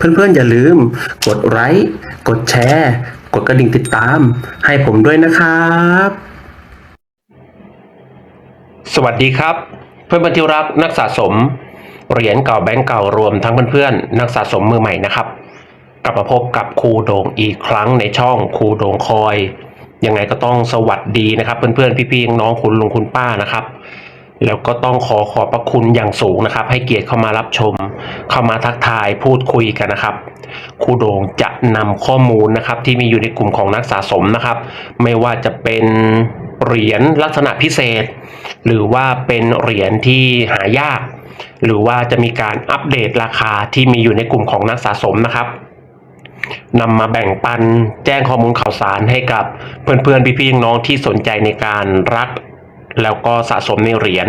เพื่อนๆอย่าลืม กดไลค์ กดแชร์ กดกระดิ่งติดตาม ให้ผมด้วยนะครับ สวัสดีครับ เพื่อนบันทิรักนักสะสม เหรียญเก่าแบงก์เก่ารวมทั้งเพื่อนๆนักสะสมมือใหม่นะครับ กลับมาพบกับครูโด่งอีกครั้งในช่องครูโด่งคอย ยังไงก็ต้องสวัสดีนะครับ เพื่อนๆพี่ๆน้องคุณลุงคุณป้านะครับ แล้วก็ต้องขอขอบพระคุณอย่างสูงนะครับ ให้เกียรติเข้ามารับชม เข้ามาทักทายพูดคุยกันนะครับครูโด่งจะนำข้อมูลนะครับ ที่มีอยู่ในกลุ่มของนักสะสมนะครับ ไม่ว่าจะเป็นเหรียญลักษณะพิเศษ หรือว่าเป็นเหรียญที่หายาก หรือว่าจะมีการอัปเดตราคาที่มีอยู่ในกลุ่มของนักสะสมนะครับนำมาแบ่งปันแจ้งข้อมูลข่าวสารให้กับเพื่อนๆพี่ๆน้องที่สนใจในการรัก แล้วก็สะสมในเหรียญ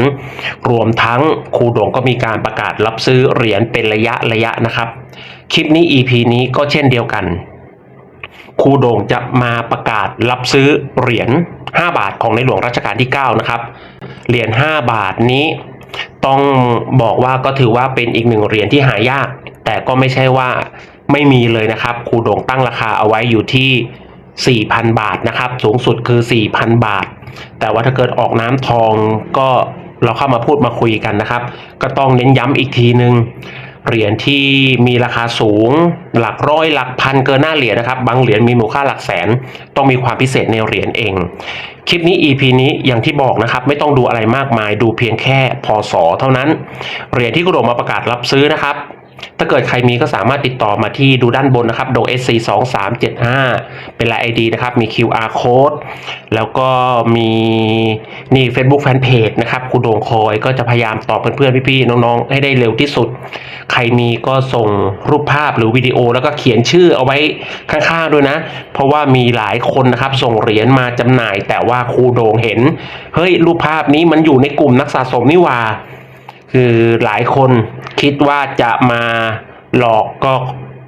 รวมทั้งครูดงก็มีการประกาศรับซื้อเหรียญเป็นระยะระยะนะครับ คลิปนี้ EP นี้ก็เช่นเดียวกันครูโด่งจะมาประกาศรับซื้อเหรียญ 5 บาทของในหลวงรัชกาลที่ 9 นะครับ เหรียญ 5 บาทนี้ต้องบอกว่าก็ถือว่าเป็นอีกหนึ่งเหรียญที่หายาก แต่ก็ไม่ใช่ว่าไม่มีเลยนะครับครูโด่งตั้งราคาเอาไว้อยู่ที่ 4,000 บาทนะครับ สูงสุดคือ 4,000 บาท แต่ว่าถ้าเกิดออกน้ำทองก็เราเข้ามาพูดมาคุยกันนะครับ ก็ต้องเน้นย้ำอีกทีหนึ่งเหรียญที่มีราคาสูง หลักร้อยหลักพันเกินหน้าเหรียญนะครับ บางเหรียญมีมูลค่าหลักแสน ต้องมีความพิเศษในเหรียญเอง คลิปนี้ EP นี้อย่างที่บอกนะครับ ไม่ต้องดูอะไรมากมายดูเพียงแค่พศเท่านั้น เหรียญที่กระโดดมาประกาศรับซื้อนะครับ ถ้าเกิดใครมีก็สามารถติดต่อมาที่ดูด้านบนนะครับ โด SC 2 3 7 5เป็นลาย ID นะครับ มี QR code แล้วก็มีนี่ Facebook Fanpage นะครับครูโด่งคอยก็จะพยายามตอบเพื่อนๆ พี่ๆ น้องๆ ให้ได้เร็วที่สุด ใครมีก็ส่งรูปภาพหรือวิดีโอแล้วก็เขียนชื่อเอาไว้ข้างๆด้วยนะ เพราะว่ามีหลายคนนะครับส่งเหรียญมาจำหน่าย แต่ว่าครูโด่งเห็น เฮ้ยรูปภาพนี้มันอยู่ในกลุ่มนักสะสมนี่ว่าคือหลายคน คิดว่าจะมาหลอกก็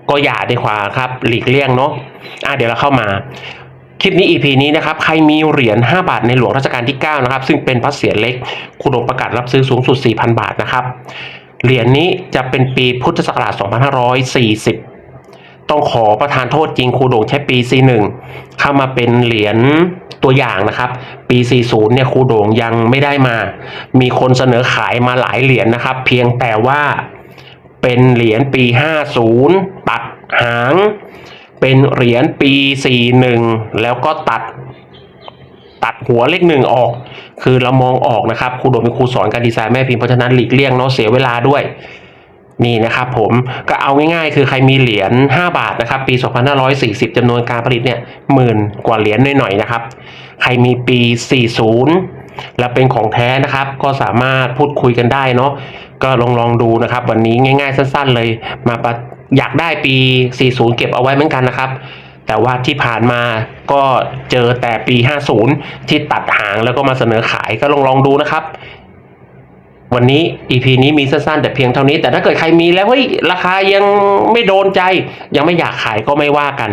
ก็อย่าดีกว่าครับ หลีกเลี่ยงเนาะอะเดี๋ยวเราเข้ามา คลิปนี้ EP นี้นะครับ ใครมีเหรียญ 5 บาทในหลวงรัชกาลที่ 9 นะครับ ซึ่งเป็นพระเศียรเล็ก คุณองประกาศรับซื้อสูงสุด 4,000 บาทนะครับ เหรียญนี้จะเป็นปีพุทธศักราช 2540 ต้องขอประทานโทษจริงครูโด่งใช้ปี C1 เข้ามาเป็นเหรียญตัวอย่างนะครับ ปี 40 เนี่ยครูโด่งยังไม่ได้มา มีคนเสนอขายมาหลายเหรียญนะครับ เพียงแต่ว่าเป็นเหรียญปี 50 ตัดหาง เป็นเหรียญปี 41 แล้วก็ตัดตัดหัวเลขหนึ่งออก คือเรามองออกนะครับครูโดมเป็นครูสอนการดีไซน์แม่พิมพ์เพราะฉะนั้นหลีกเลี่ยงเนาะเสียเวลาด้วย นี่นะครับผมก็เอาง่ายๆ คือใครมีเหรียญ 5 บาทนะครับ ปี 2540จำนวนการผลิตเนี่ยหมื่นกว่าเหรียญหน่อยๆนะครับ ใครมีปี 40 และเป็นของแท้นะครับ ก็สามารถพูดคุยกันได้เนาะก็ลองลองดูนะครับ วันนี้ง่าย ๆ สั้น ๆ เลยมาปะอยากได้ปี 40 เก็บเอาไว้เหมือนกันนะครับ แต่ว่าที่ผ่านมาก็เจอแต่ปี 50 ที่ตัดหางแล้วก็มาเสนอขายก็ลองลองดูนะครับ วันนี้ EP นี้มีสั้นๆแต่เพียงเท่านี้ แต่ถ้าเกิดใครมีแล้วเฮ้ยราคายังไม่โดนใจ ยังไม่อยากขายก็ไม่ว่ากัน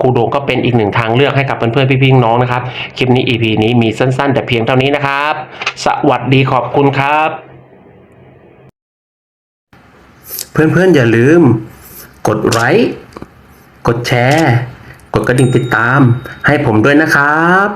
ครูโดงก็เป็นอีกหนึ่งทางเลือกให้กับเพื่อนๆพี่ๆน้องนะครับ คลิปนี้ EP นี้มีสั้นๆ แต่เพียงเท่านี้นะครับ สวัสดีขอบคุณครับ เพื่อนๆอย่าลืม กดไลค์กดแชร์ กดกระดิ่งติดตาม ให้ผมด้วยนะครับ